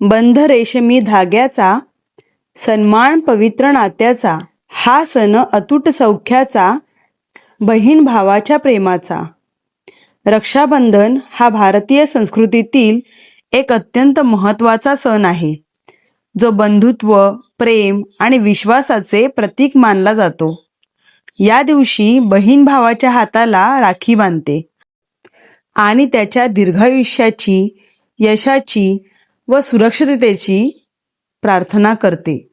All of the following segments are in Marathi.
बंध रेशमी धाग्याचा सन्मान पवित्र नात्याचा हा सण अतूट सौख्याचा बहीण भावाच्या प्रेमाचा. रक्षाबंधन हा भारतीय संस्कृतीतील एक अत्यंत महत्त्वाचा सण आहे जो बंधुत्व प्रेम आणि विश्वासाचे प्रतीक मानला जातो. या दिवशी बहीण भावाच्या हाताला राखी बांधते आणि त्याच्या दीर्घायुष्याची यशाची व सुरक्षिततेची प्रार्थना करते.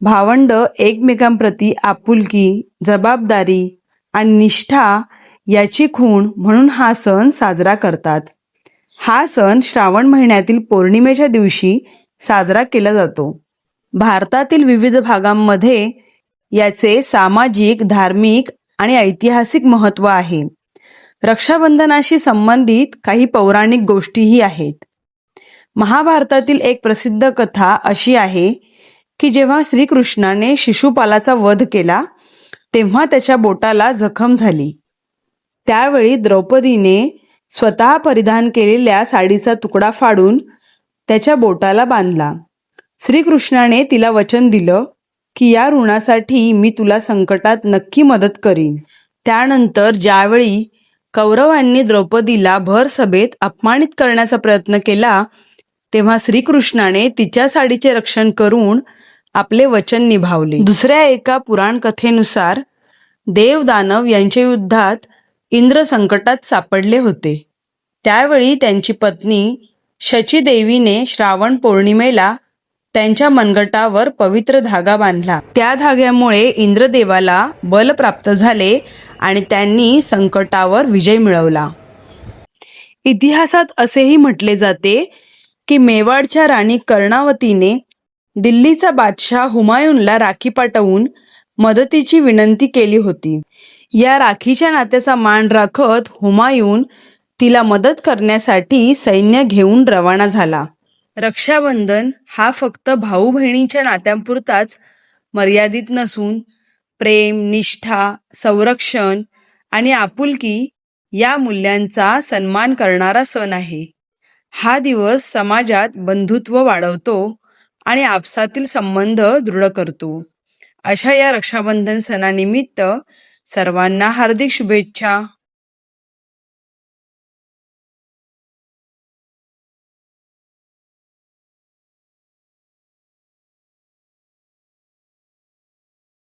भावंड एकमेकांप्रती आपुलकी जबाबदारी आणि निष्ठा याची खूण म्हणून हा सण साजरा करतात. हा सण श्रावण महिन्यातील पौर्णिमेच्या दिवशी साजरा केला जातो. भारतातील विविध भागांमध्ये याचे सामाजिक धार्मिक आणि ऐतिहासिक महत्त्व आहे. रक्षाबंधनाशी संबंधित काही पौराणिक गोष्टीही आहेत. महाभारतातील एक प्रसिद्ध कथा अशी आहे की जेव्हा श्रीकृष्णाने शिशुपालाचा वध केला तेव्हा त्याच्या बोटाला जखम झाली. त्यावेळी द्रौपदीने स्वतः परिधान केलेल्या साडीचा तुकडा फाडून त्याच्या बोटाला बांधला. श्रीकृष्णाने तिला वचन दिलं की या ऋणासाठी मी तुला संकटात नक्की मदत करीन. त्यानंतर ज्यावेळी कौरवांनी द्रौपदीला भर सभेत अपमानित करण्याचा प्रयत्न केला तेव्हा श्रीकृष्णाने तिच्या साडीचे रक्षण करून आपले वचन निभावले. दुसऱ्या एका पुराण कथेनुसार देव दानव यांच्या युद्धात इंद्र संकटात सापडले होते. त्यावेळी त्यांची पत्नी शचीदेवीने श्रावण पौर्णिमेला त्यांच्या मनगटावर पवित्र धागा बांधला. त्या धाग्यामुळे इंद्रदेवाला बल प्राप्त झाले आणि त्यांनी संकटावर विजय मिळवला. इतिहासात असेही म्हटले जाते की मेवाडच्या राणी कर्णावतीने दिल्लीचा बादशाह हुमायूनला राखी पाठवून मदतीची विनंती केली होती. या राखीच्या नात्याचा मान राखत हुमायून तिला मदत करण्यासाठी सैन्य घेऊन रवाना झाला. रक्षाबंधन हा फक्त भाऊ बहिणीच्या नात्यांपुरताच मर्यादित नसून प्रेम निष्ठा संरक्षण आणि आपुलकी या मूल्यांचा सन्मान करणारा सण आहे. हा दिवस समाजात बंधुत्व वाढवतो आणि आपसातील संबंध दृढ करतो. अशा या रक्षाबंधन सणानिमित्त सर्वांना हार्दिक शुभेच्छा.